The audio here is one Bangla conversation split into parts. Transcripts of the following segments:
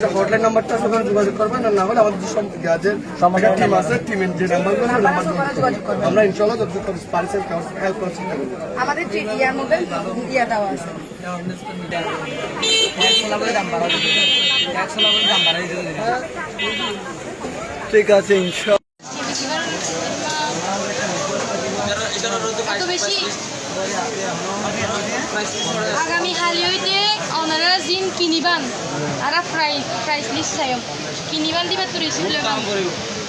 হটলাইন নাম্বারটা ওখানে যোগাযোগ করবেন আর না হলে আমাদের যে সম- গাজের টিম আছে টিমের যে নাম্বারগুলো আছে, নাম্বার। আমরা ইনশাল্লাহ পারছি হেল্প করব আমাদের যে ইয়ার মধ্যে ইয়া দেওয়া আছে। ঠিক আছে ইনশাল্লাহ আগামী হালি হইতে জিন কিনিবান। আর প্রাইস প্রাইস লিস্ট চাই। কিনিবান দিবা তোর স্কুলে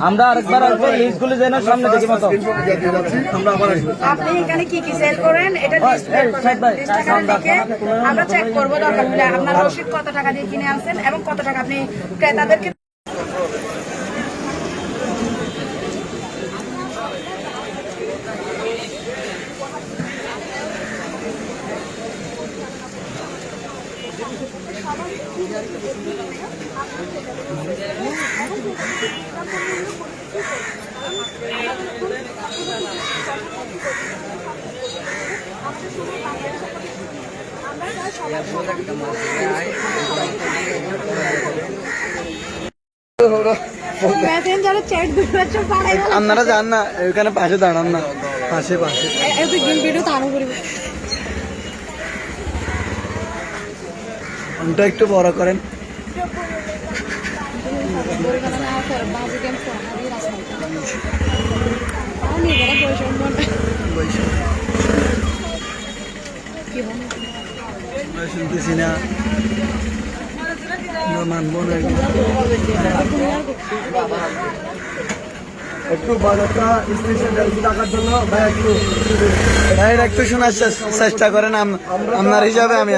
আমরা আরেকবার আসব লিস্টগুলো যেন সামনে দেখি মতো। আমরা আবার আসব আপনি এখানে কি কি সেল করেন এটা লিস্ট আমরা চেক করব দরকার হলে আপনার রসিদ কত টাকা দিয়ে কিনে আনছেন এবং কত টাকা আপনি ক্রেতাদেরকে আপনারা যান না এখানে পাশে দাঁড়ান না পাশে পাশে ফোনটা একটু বড় করেন আমরা শুনতেছি না। একটু বাজারটা টাকার জন্য ভাই একটু ভাইয়ের একটু শোনার চেষ্টা করেন আপনার হিসাবে আমি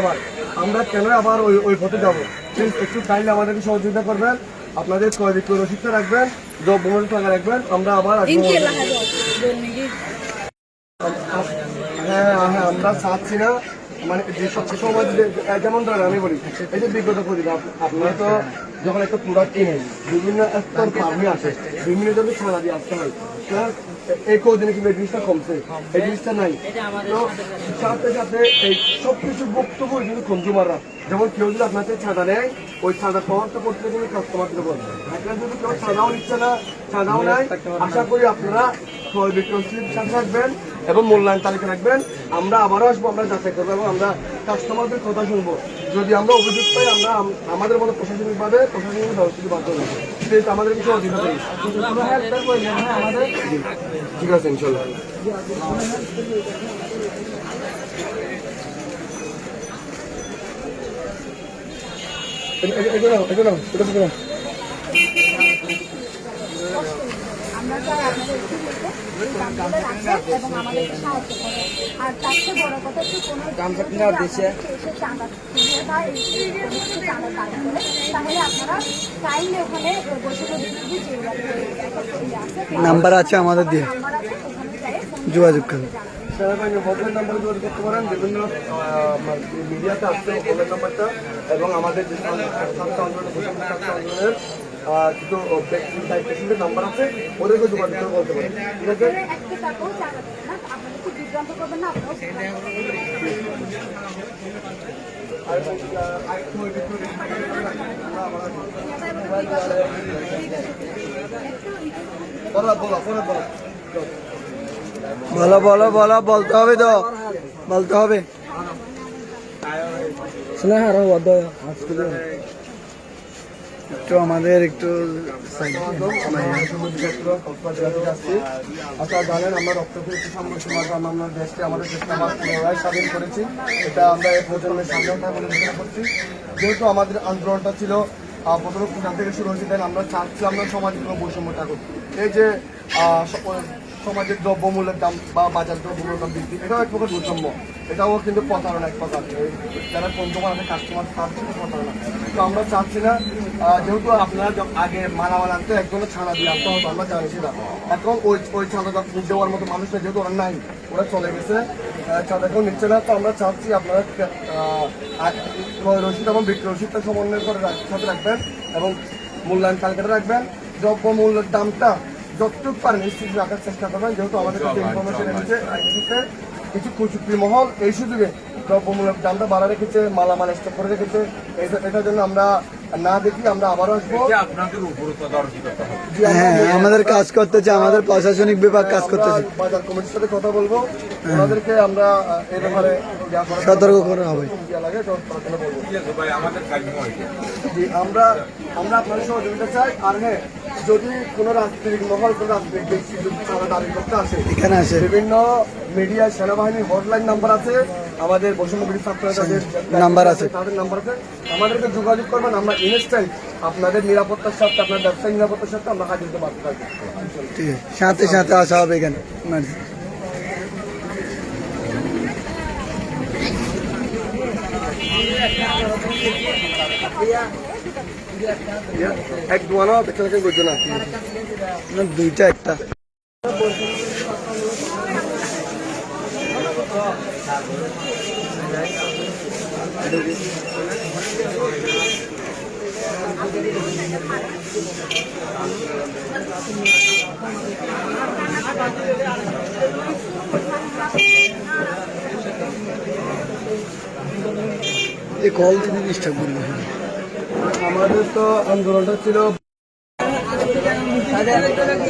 আবার। আমরা কেন আবার ওই ওই পথে যাব? প্লিজ একটু কাইন্ডলি আমাদেরকে সহযোগিতা করবেন। আপনাদের ক্রয় বিক্রয় রসিদটা রাখবেন জব টাকা রাখবেন। আমরা আবার। হ্যাঁ হ্যাঁ আমরা চাচ্ছি না। মানে যে সময় যে- যেমন ধরেন আমি বলি এই যে বিগত প্রতিদিন আপনারা তো যখন একটা প্রোডাক্ট কিনেন বিভিন্ন স্তর পার হয়ে আসে বিভিন্ন জনের ছাড়া দিয়ে আসতে হয়। তো এই কদিনে কিন্তু এই জিনিসটা কমছে। এই জিনিসটা নাই। তো সাথে সাথে এই সব কিছু বক্তব্য কিন্তু কনজিউমাররা যেমন কেউ যদি আপনার থেকে ছাড়া নেয় ওই ছাড়া পাওয়ারটা করতে গেলে কাস্টমারদের উপর একটা যদি কেউ ছাড়াও নিচ্ছে না ছাড়াও নাই আশা করি আপনারা ক্রয় বিক্রয় সাথে রাখবেন এবং মূল্যায়ন তালিকা রাখবেন। আমরা আবারও আসব আমরা যাচাই করব এবং আমরা কাস্টমারদের কথা শুনব যদি আমরা অভিযোগ পাই আমরা আমাদের মতো প্রশাসনিকভাবে প্রশাসনিক ব্যবস্থা বাধ্য প্লিজ আমাদের কিছু অধিকার নেই হয়। ঠিক আছে ইনশাল্লাহ এ- এ- এগুলো নাও, এগুলো নাও, এটা থেকে নাও। আমরা চাই আপনাদের একটু দামগুলো রাখবেন এবং আমাদেরকে সাহায্য আর তার চেয়ে বড় কথা হচ্ছে কোনো এসে চাঁদা কিনে বা এই কিছু চাঁদা করে তাহলে আপনারা চাইলে ওখানে বসে বসে যে নাম্বার আছে আমাদের দিয়ে। যোগাযোগ করুন। মোবাইল নাম্বারে যোগাযোগ করতে পারেন বিভিন্ন মিডিয়াতে আসছে মোবাইল নাম্বারটা এবং আমাদের যে আন্দোলনের কিছু পেশেন্টের নাম্বার আছে ওদেরকে যোগাযোগ করে বলতে পারেন। ঠিক আছে? বলো বলো বলো বলো। বলো বলো বলতে হবে তো। বলতে হবে। শুনে আরও একটু আমাদের একটু আপনারা জানেন আমরা রক্তপীড়িত সংগঠন মাধ্যমে আমরা দেশকে আমাদের দেশকে পুনরায় স্বাধীন করেছি। এটা আমরা এই প্রজন্মের স্বাধীনতা বলে ঘোষণা করছি। যেহেতু আমাদের আন্দোলনটা ছিল প্রথমে কোথা থেকে শুরু হয়েছে দেন আমরা চাচ্ছি আমরা সমাজ কোনো বৈষম্য থাকুক এই যে সমাজের দ্রব্যমূল্যের দাম বা বাজার দ্রব্যমূল্যের দাম বৃদ্ধি এটাও এক প্রকার বৈষম্য। এটাও কিন্তু প্রতারণা এক প্রকার। যারা দোকান আছে কাস্টমার ছিল প্রতারণা। তো আমরা চাচ্ছি না যেহেতু আপনারা আগে মালামাল আনতে একজনের ছাড়া দিয়ে আনতে হতো, আমরা জানি সেটা। এখন ওই ওই ছাড়া দেওয়ার মতো মানুষটা যেহেতু ওরা নাই ওরা চলে গেছে কেউ নিচ্ছে না। তো আমরা চাচ্ছি আপনারা রসিদ এবং বিক্রয় রসিদটা সমন্বয় করে সাথে রাখবেন এবং মূল্যায়ন তালিকাটা রাখবেন। দ্রব্য মূল্যের দামটা যতটুকু পারেন স্থিতি রাখার চেষ্টা করবেন যেহেতু আমাদের কাছে ইনফরমেশন এসেছে কিছু কুচুক্তি মহল এই সুযোগে দ্রব্যমূলক দামটা বাড়া রেখেছে মালামাল স্টক করে রেখেছে। এটা- এটার জন্য আমরা না দেখি আমরা আবারও আসব। করতে হ্যাঁ আমাদের কাজ করতেছে আমাদের প্রশাসনিক বিভাগ কাজ করতেছে। বাজার কমিটির সাথে কথা বলব। ওনাদেরকে আমরা এই ব্যাপারে সতর্ক করা হবে। আমরা আমরা আপনাদের সহযোগিতা চাই। আর হ্যাঁ যদি কোনো রাজনৈতিক মহল কোনো রাজনৈতিক ব্যক্তি যদি তারা দাবি করতে আসে এখানে আসে। বিভিন্ন মিডিয়া সেনাবাহিনীর হটলাইন নাম্বার আছে। আমাদের বৈষম্যবিরোধী ছাত্ররা যাদের নাম্বার আছে। তাদের নাম্বার আছে আমাদেরকে যোগাযোগ করবেন আমরা ইনস্ট্যান্ট আপনাদের নিরাপত্তার সাথে আপনার ব্যবসায়িক নিরাপত্তার সাথে আমরা হাজির হতে পারতে থাকব ঠিক আছে। সাথে সাথে আসা হবে এখানে। এক দুয়ানো দেখে দেখে বুঝছ না। না, দুইটা একটা। এই কল দিদি ডিস্টার্ব করবে আমাদের তো আন্দোলনটা ছিল এই ভাইয়া এই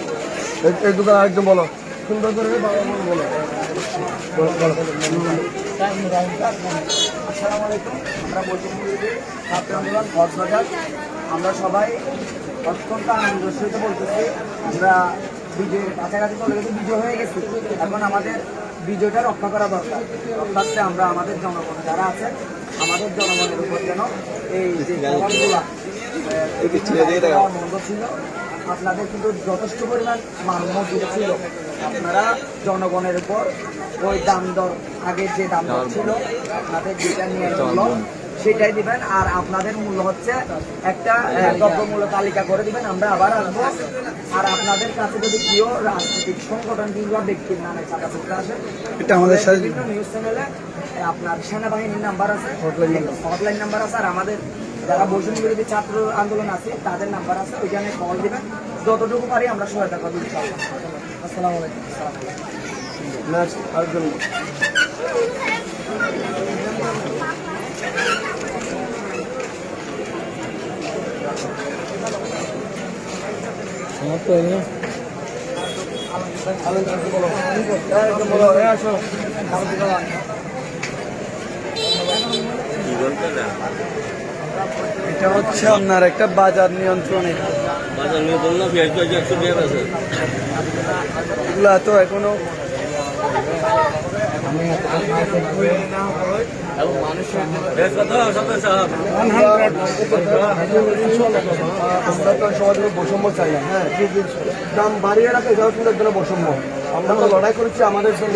এই দোকান আরেকজন বলো। সুন্দর করে বলো। আসসালামু আলাইকুম। আমরা কক্সবাজার। আমরা সবাই অত্যন্ত আনন্দের সহিত বলতেছি আমরা বিজয়ের কাছাকাছি চলে গেছি বিজয় হয়ে গেছি। এখন আমাদের বিজয়টা রক্ষা করা দরকার। রক্ষার্থে আমরা আমাদের জনগণ যারা আছে আমাদের জনগণের উপর যেন এই যে প্রভাবগুলা ছিল আপনাদের কিন্তু যথেষ্ট পরিমাণ মান মজুরি ছিল আপনারা জনগণের উপর ওই দাম দর আগের যে দাম দর ছিল আপনাদের যেটা নিয়ে সেটাই দিবেন। আর আপনাদের মূল্য হচ্ছে একটা দ্রব্যমূল্য তালিকা করে দিবেন। আমরা আবার আসব। আর আপনাদের কাছে যদি কেউ রাজনৈতিক সংগঠন কিংবা ব্যক্তির নামে টাকা পড়তে আসে এটা আমাদের সাথে বিভিন্ন নিউজ চ্যানেলে আপনার সেনাবাহিনীর নাম্বার আছে। হটলাইন নাম্বার আছে। আর আমাদের যারা বৈষম্য বিরোধী ছাত্র আন্দোলন আছে তাদের নাম্বার আছে ওইখানে কল দিবেন। যতটুকু পারি আমরা সহায়তা করব। ইনশাআল্লাহ। আসসালামু আলাইকুম। আসসালামু আলাইকুম এটা হচ্ছে আপনার একটা বাজার নিয়ন্ত্রণের এগুলা তো এখনও আমরা তো সমাজের বৈষম্য চাই হ্যাঁ দাম বাড়িয়ে রাখা এটাও কিন্তু একজন বৈষম্য। আমরা তো লড়াই করেছি আমাদের জন্য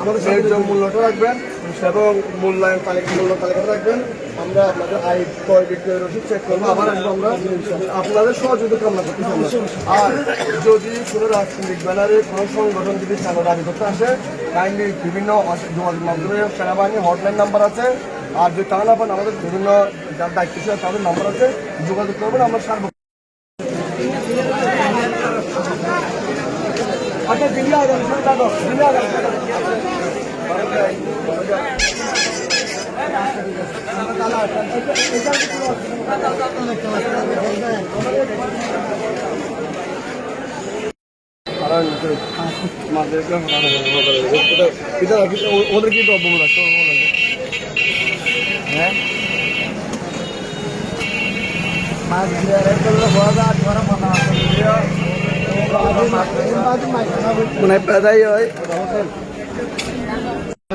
আমাদের জন্য মূল্যটা রাখবেন এবং মূল্যায়ন তালিকা মূল্য তালিকাটা রাখবেন। আমরা আপনাদের আয় ক্রয় বিক্রয় রসিদ চেক করব আবার আসব আমরা। আপনাদের সহযোগিতা কামনা আমরা। আর যদি কোনো রাজনৈতিক ব্যানারে কোনো সংগঠন যদি চাঁদা দাবি করতে আসে কাইন্ডলি বিভিন্ন যোগাযোগ মাধ্যমে সেনাবাহিনী হটলাইন নাম্বার আছে। আর যদি তা না আমাদের বিভিন্ন যার দায়িত্বশীল আছে, তাদের নাম্বার আছে যোগাযোগ করবেন আমরা সার্ব আচ্ছা দিল্লি দিল্লি ওদের কি দ্রব্য হ্যাঁ মানে প্রায় হয়।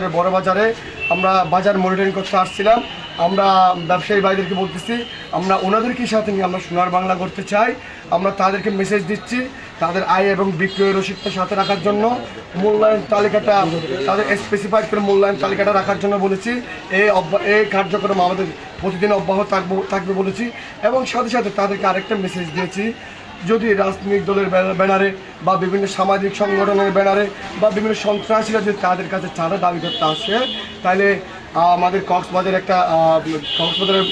আমাদের বড় বাজারে আমরা বাজার মনিটরিং করতে আসছিলাম। আমরা ব্যবসায়ী ভাইদেরকে বলতেছি, আমরা ওনাদেরকে সাথে নিয়ে আমরা সোনার বাংলা করতে চাই। আমরা তাদেরকে মেসেজ দিচ্ছি, তাদের আয় এবং বিক্রয় রসিদটা সাথে রাখার জন্য। মূল্যায়ন তালিকাটা, তাদের স্পেসিফাইড করে মূল্যায়ন তালিকাটা রাখার জন্য বলেছি। এই এই কার্যক্রম আমাদের প্রতিদিন অব্যাহত থাকব, থাকবে বলেছি। এবং সাথে সাথে তাদেরকে আরেকটা মেসেজ দিয়েছি যদি রাজনৈতিক দলের ব্যানারে বা বিভিন্ন সামাজিক সংগঠনের ব্যানারে বা বিভিন্ন সন্ত্রাসীরা যদি তাদের কাছে চাঁদা দাবি করতে আসে, তাহলে আমাদের কক্সবাজার একটা কক্সবাজারের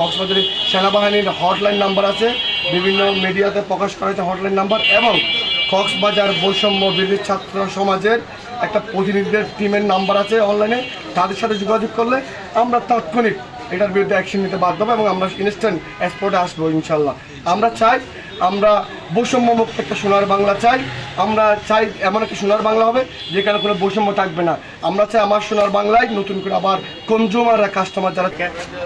কক্সবাজারের সেনাবাহিনীর হটলাইন নাম্বার আছে। বিভিন্ন মিডিয়াতে প্রকাশ করা হয়েছে হটলাইন নাম্বার এবং কক্সবাজার বৈষম্য বিরোধী ছাত্র সমাজের একটা প্রতিনিধিদের টিমের নাম্বার আছে অনলাইনে তাদের সাথে যোগাযোগ করলে আমরা তাৎক্ষণিক এটার বিরুদ্ধে অ্যাকশন নিতে বাধ্য হবে এবং আমরা ইনস্ট্যান্ট স্পটে আসব ইনশাল্লাহ। আমরা চাই আমরা বৈষম্য মুক্ত একটা সোনার বাংলা চাই। আমরা চাই এমন একটা সোনার বাংলা হবে, যেখানে কোনো বৈষম্য থাকবে না। আমরা চাই আমার সোনার বাংলায় নতুন করে আবার কনজিউমাররা কাস্টমার যারা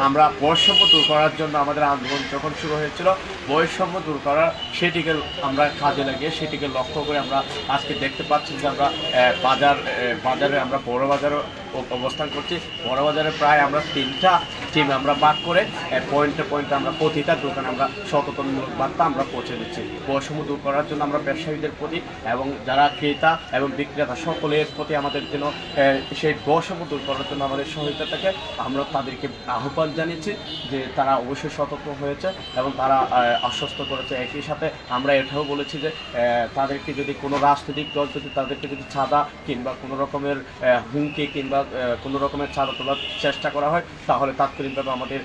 আমরা বৈষম্য দূর করার জন্য আমাদের আন্দোলন যখন শুরু হয়েছিল, বৈষম্য দূর করার সেটিকে আমরা কাজে লাগিয়ে, সেটিকে লক্ষ্য করে আমরা আজকে দেখতে পাচ্ছি যে আমরা বাজার বাজারে আমরা বড় বাজারে অবস্থান করছি। বড় বাজারে প্রায় আমরা তিনটা টিম আমরা ভাগ করে পয়েন্টে পয়েন্টে আমরা প্রতিটা দোকানে আমরা সচেতনমূলক বার্তা আমরা পৌঁছে দিচ্ছি। বৈষম্য দূর করার জন্য আমরা ব্যবসায়ীদের প্রতি এবং যারা ক্রেতা এবং বিক্রেতা সকলের প্রতি আমাদের যেন সেই বৈষম্য দূর করার জন্য আমাদের সহযোগিতা থাকে, আমরা তাদেরকে আহ্বান জানিয়েছি যে তারা অবশ্যই সতর্ক হয়েছে এবং তারা আশ্বস্ত করেছে একই সাথে আমরা এটাও বলেছি যে তাদেরকে যদি কোনো রাজনৈতিক দল যদি তাদেরকে যদি ছাদা কিংবা কোনো রকমের হুমকি কিংবা কোনো রকমের ছাদা তোলার চেষ্টা করা হয়, তাহলে তাৎক্ষণিকভাবে আমাদের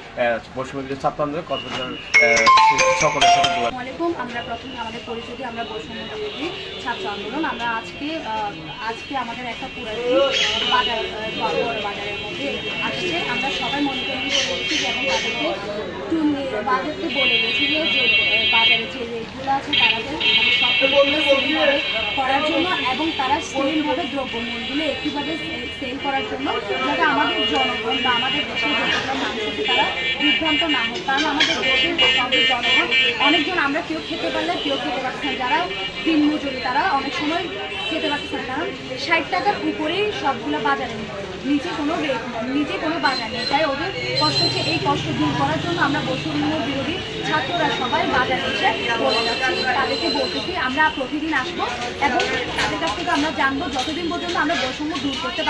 বৈষম্য ছাত্র কক্সবাজার সকলের সাথে আমরা প্রথমে আমাদের পরিচয় আমরা বৈষম্য বিরোধী ছাত্র আন্দোলন। আমরা আজকে আজকে আমাদের একটা পুরো বাজার বড় বাজারের মধ্যে আসছে। আমরা সবাই মনিটরিং করে গেছি এবং তাদেরকে বাজারকে বলে গেছি যে বাজারে যে রেটগুলো আছে তাদের মানে সব করার জন্য এবং তারা সেমভাবে দ্রব্যমূল্যগুলো একইভাবে সেল করার জন্য যাতে আমাদের জনগণ বা আমাদের দেশের যতগুলো মানুষ আছে তারা বিভ্রান্ত না হয় কারণ আমাদের দেশের আমাদের জনগণ অনেকজন আমরা কেউ খেতে পারলে কেউ খেতে পারছে না। যারা দিন মজুরি, তারা অনেক সময় খেতে পারছে না, কারণ ষাট টাকার উপরেই সবগুলো বাজারে নিচে কোনো নিচে কোনো বাজার নেই। তাই ওদের কষ্ট হচ্ছে, এই কষ্ট দূর করার জন্য আমরা বৈষম্য বিরোধী ছাত্ররা সবাই বাজারে এসে বলে যাচ্ছি, তাদেরকে বলতেছি আমরা প্রতিদিন আসব এবং তাদের কাছ থেকে আমরা জানব, যতদিন পর্যন্ত আমরা বৈষম্য দূর করতে পারব